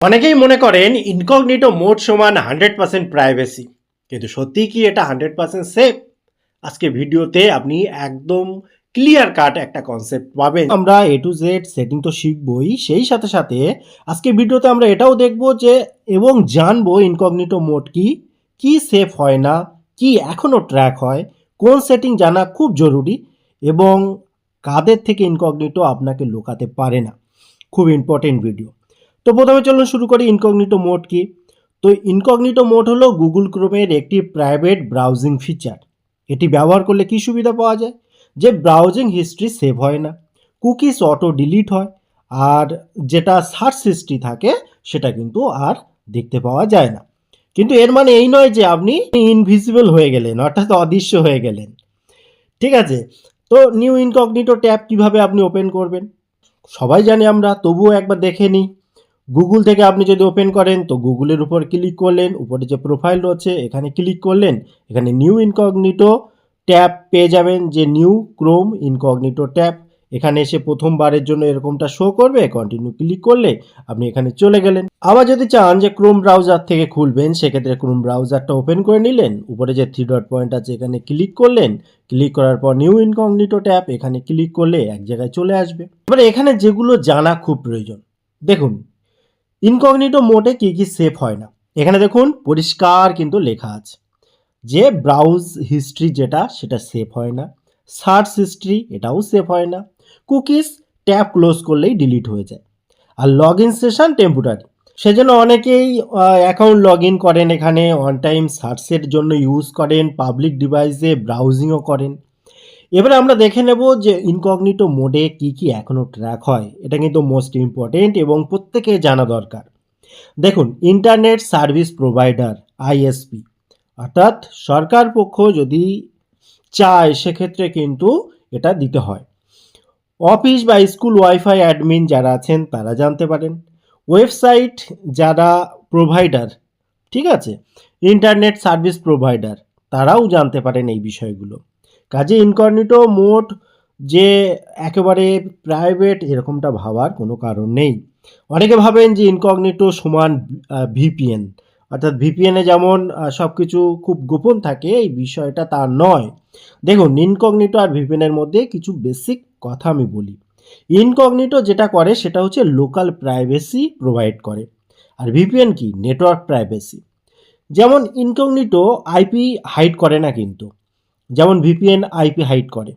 অনেকেই মনে করেন ইনকগনিটো মোড সমান হান্ড্রেড পার্সেন্ট প্রাইভেসি কিন্তু সত্যি কি এটা হান্ড্রেড পার্সেন্ট সেফ আজকে ভিডিওতে আপনি একদম ক্লিয়ার কাট একটা কনসেপ্ট পাবেন। আমরা এ টু জেড সেটিং তো শিখবই, সেই সাথে সাথে আজকে ভিডিওতে আমরা এটাও দেখব যে এবং জানব ইনকগনিটো মোড কি কি সেফ হয় না, কি এখনও ট্র্যাক হয়, কোন সেটিং জানা খুব জরুরি এবং কাদের থেকে ইনকগনিটো আপনাকে লুকাতে পারে না। খুব ইম্পর্টেন্ট ভিডিও তো প্রথমে চলুন শুরু করি ইনকগনিটো মোড কি। তো ইনকগনিটো মোড হলো গুগল ক্রোমের একটি প্রাইভেট ব্রাউজিং ফিচার। এটি ব্যবহার করলে কি সুবিধা পাওয়া যায়? যে ব্রাউজিং হিস্ট্রি সেভ হয় না, কুকিজ অটো ডিলিট হয়, আর যেটা সার্চ হিস্ট্রি থাকে সেটা কিন্তু আর দেখতে পাওয়া যায় না। কিন্তু এর মানে এই নয় যে আপনি ইনভিজিবল হয়ে গেলেন, অর্থাৎ অদৃশ্য হয়ে গেলেন। ঠিক আছে, তো নিউ ইনকগনিটো ট্যাব কীভাবে আপনি ওপেন করবেন? সবাই জানি আমরা, তবুও একবার দেখে নিই। গুগল থেকে আপনি যদি ওপেন করেন, তো গুগলের উপর ক্লিক করলেন, উপরে যে প্রোফাইল রয়েছে, এখানে ক্লিক করলেন, এখানে নিউ ইনকগনিটো ট্যাব পেয়ে যাবেন, যে নিউ ক্রোম ইনকগনিটো ট্যাব। এখানে এসে প্রথমবারের জন্য এরকমটা শো করবে কন্টিনিউ ক্লিক করলে আপনি এখানে চলে গেলেন। আবার যদি চান যে ক্রোম ব্রাউজার থেকে খুলবেন, সেক্ষেত্রে ক্রোম ব্রাউজারটা ওপেন করে নিলেন, উপরে যে থ্রি ডট পয়েন্ট আছে, এখানে ক্লিক করলেন ক্লিক করার পর নিউ ইনকগনিটো ট্যাব, এখানে ক্লিক করলে এক জায়গায় চলে আসবে। এবারে এখানে যেগুলো জানা খুব প্রয়োজন। দেখুন ইনকগনিটো মোডে কী কী সেভ হয় না? এখানে দেখুন, পরিষ্কার কিন্তু লেখা আছে। যে ব্রাউজ হিস্ট্রি যেটা, সেটা সেভ হয় না। সার্চ হিস্ট্রি এটাও সেভ হয় না। কুকিজ ট্যাব ক্লোজ করলেই ডিলিট হয়ে যায়। আর লগ ইন সেশন টেম্পোরারি সেজন্য অনেকেই অ্যাকাউন্ট লগ ইন করেন এখানে অন টাইম সার্চের জন্য ইউজ করেন পাবলিক ডিভাইসে ব্রাউজিংও করেন। এবারে আমরা দেখে নেব যে ইনকগনিটো মোডে কি কি এখনও ট্র্যাক হয়। এটা কিন্তু মোস্ট ইম্পর্টেন্ট এবং প্রত্যেকে জানা দরকার। দেখুন ইন্টারনেট সার্ভিস প্রোভাইডার আইএসপি অর্থাৎ সরকার পক্ষ যদি চায়, সেক্ষেত্রে কিন্তু এটা দিতে হয়। অফিস বা স্কুল ওয়াইফাই অ্যাডমিন যারা আছেন, তারা জানতে পারেন। ওয়েবসাইট যারা প্রোভাইডার ঠিক আছে? ইন্টারনেট সার্ভিস প্রোভাইডার তারাও জানতে পারেন এই বিষয়গুলো। কাজে ইনকর্নিটো মোড যে একেবারে প্রাইভেট এরকমটা ভাবার কোনো কারণ নেই। অনেকে ভাবেন যে ইনকগনিটো সমান ভিপিএন অর্থাৎ ভিপিএনে যেমন সব কিছু খুব গোপন থাকে, এই বিষয়টা তা নয়। দেখুন ইনকগনিটো আর ভিপিএনের মধ্যে কিছু বেসিক কথা আমি বলি। ইনকগনিটো যেটা করে, সেটা হচ্ছে লোকাল প্রাইভেসি প্রোভাইড করে। আর ভিপিএন কি? নেটওয়ার্ক প্রাইভেসি যেমন ইনকগনিটো আইপি হাইড করে না কিন্তু। যেমন ভিপিএন আইপি হাইড করে।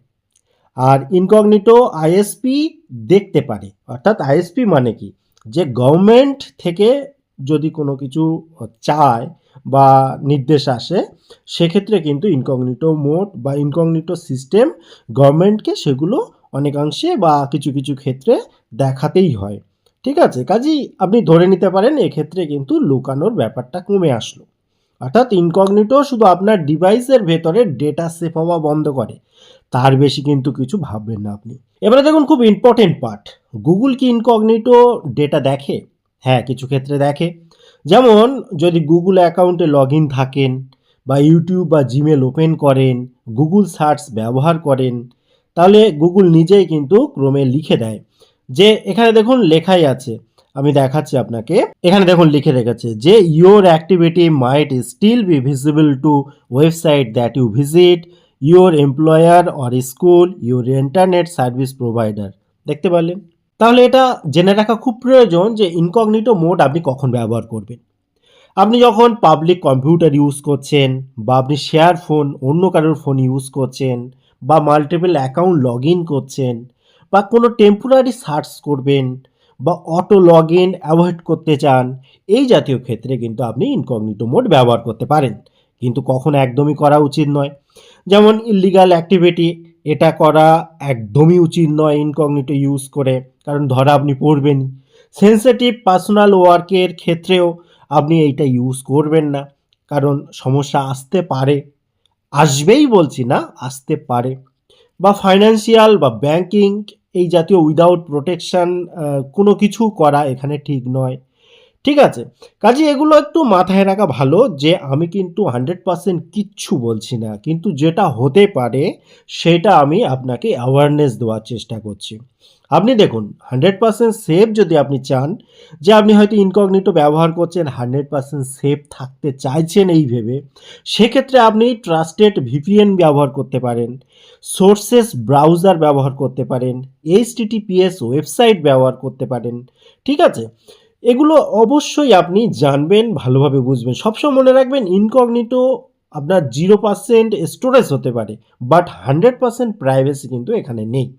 আর ইনকগনিটো আইএসপি দেখতে পারে। অর্থাৎ আইএসপি মানে কি? যে গভর্নমেন্ট থেকে যদি কোনো কিছু চায় বা নির্দেশ আসে, সেক্ষেত্রে কিন্তু ইনকগনিটো মোড বা ইনকগনিটো সিস্টেম গভর্নমেন্টকে সেগুলো অনেকাংশে বা কিছু কিছু ক্ষেত্রে দেখাতেই হয়। ঠিক আছে? কাজেই আপনি ধরে নিতে পারেন, এক্ষেত্রে কিন্তু লুকানোর ব্যাপারটা কমে আসলো। অর্থাৎ ইনকগনিটো শুধু আপনার ডিভাইসের ভেতরে ডেটা সেভ হওয়া বন্ধ করে। তার বেশি কিন্তু কিছু ভাববেন না আপনি। এবারে দেখুন খুব ইম্পর্টেন্ট পার্ট গুগল কি ইনকগনিটো ডেটা দেখে? হ্যাঁ কিছু ক্ষেত্রে দেখে। যেমন, যদি গুগল অ্যাকাউন্টে লগ থাকেন বা ইউটিউব বা জিমেল ওপেন করেন গুগল সার্চ ব্যবহার করেন, তাহলে গুগল নিজেই কিন্তু ক্রমে লিখে দেয়। যে এখানে দেখুন লেখাই আছে আমি দেখাচ্ছি আপনাকে। এখানে দেখুন লিখে রেখেছে যে your activity might still be visible to website that you visit your employer or school your internet service provider দেখতে পারলেন? তাহলে এটা জেনে রাখা খুব প্রয়োজন যে ইনকগনিটো মোড আপনি কখন ব্যবহার করবেন। আপনি যখন পাবলিক কম্পিউটার ইউজ করছেন বা আপনি শেয়ার ফোন অন্য কারোর ফোন ইউজ করছেন বা মাল্টিপল অ্যাকাউন্ট লগ ইন করছেন বা কোনো টেম্পোরারি সার্চ করবেন বা অটো লগ ইন অ্যাভয়েড করতে চান, এই জাতীয় ক্ষেত্রে কিন্তু আপনি ইনকগনিটো মোড ব্যবহার করতে পারেন। কিন্তু কখন একদমই করা উচিত নয়। যেমন ইলিগাল অ্যাক্টিভিটি এটা করা একদমই উচিত নয় ইনকগনিটো ইউজ করে, কারণ ধরা আপনি পড়বেনই সেন্সিটিভ পার্সোনাল ওয়ার্কের ক্ষেত্রেও আপনি এইটা ইউজ করবেন না, কারণ সমস্যা আসতে পারে। আসবেই বলছি না, আসতে পারে। বা ফাইন্যান্সিয়াল বা ব্যাংকিং এই জাতীয় উইদাউট প্রোটেকশান কোনো কিছু করা এখানে ঠিক নয়। ঠিক আছে? কাজে এগুলো একটু মাথায় রাখা ভালো যে আমি কিন্তু হান্ড্রেড পার্সেন্ট কিচ্ছু বলছি না। কিন্তু যেটা হতে পারে সেটা আমি আপনাকে অ্যাওয়ারনেস দেওয়ার চেষ্টা করছি। আপনি দেখুন হান্ড্রেড পার্সেন্ট সেফ যদি আপনি চান, যে আপনি হয়তো ইনকগনিটো ব্যবহার করছেন হান্ড্রেড পার্সেন্ট সেফ থাকতে চাইছেন এই ভেবে, সেক্ষেত্রে আপনি ট্রাস্টেড ভিপিএন ব্যবহার করতে পারেন সোর্সেস ব্রাউজার ব্যবহার করতে পারেন এইচটিটিপিএস ওয়েবসাইট ব্যবহার করতে পারেন, ঠিক আছে? এগুলো অবশ্যই আপনি জানবেন, ভালোভাবে বুঝবেন। সবসময় মনে রাখবেন ইনকগনিটো আপনার জিরো পার্সেন্ট স্টোরেজ হতে পারে বাট হান্ড্রেড পার্সেন্ট প্রাইভেসি কিন্তু এখানে নেই।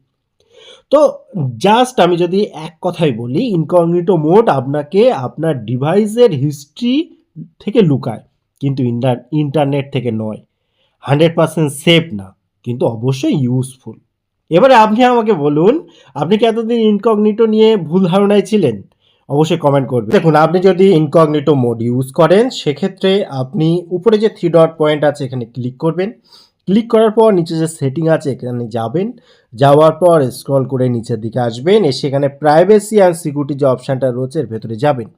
তো জাস্ট আমি যদি এক কথাই বলি ইনকগনিটো মোড আপনাকে আপনার ডিভাইসের হিস্ট্রি থেকে লুকায়, কিন্তু ইন্টার- ইন্টারনেট থেকে নয়। হান্ড্রেড পার্সেন্ট সেফ না, কিন্তু অবশ্যই ইউজফুল এবারে আপনি আমাকে বলুন, আপনি কি এতদিন ইনকগনিটো নিয়ে ভুল ধারণায় ছিলেন? অবশ্যই কমেন্ট করবেন। দেখুন, আপনি যদি ইনকগনিটো মোড ইউজ করেন, সেক্ষেত্রে আপনি উপরে যে থ্রি ডট পয়েন্ট আছে, এখানে ক্লিক করবেন। ক্লিক করার পর নিচে যে সেটিং আছে, এখানে যাবেন। যাওয়ার পর স্ক্রল করে নিচের দিকে আসবেন। এসে এখানে প্রাইভেসি অ্যান্ড সিকিউরিটি যে অপশানটা রয়েছে, এর ভেতরে যাবেন।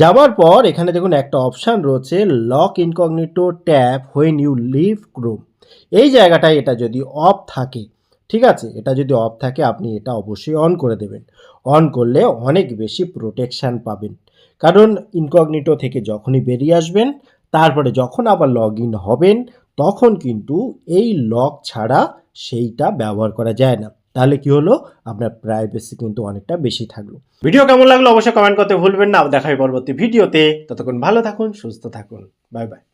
যাওয়ার পর এখানে দেখুন একটা অপশান রয়েছে lock incognito tabs when you leave Chrome এই জায়গাটায় এটা যদি অফ থাকে ঠিক আছে? এটা যদি অফ থাকে, আপনি এটা অবশ্যই অন করে দেবেন। অন করলে অনেক বেশি প্রোটেকশান পাবেন। কারণ ইনকগনিটো থেকে যখনই বেরিয়ে আসবেন, তারপরে যখন আবার লগ ইন হবেন, তখন কিন্তু এই লক ছাড়া সেইটা ব্যবহার করা যায় না। তাহলে কি হলো? আপনার প্রাইভেসি কিন্তু অনেকটা বেশি থাকল। ভিডিও কেমন লাগল অবশ্যই কমেন্ট করতে ভুলবেন না। দেখা পরবর্তী ভিডিওতে। ততক্ষণ ভালো থাকুন, সুস্থ থাকুন। Bye bye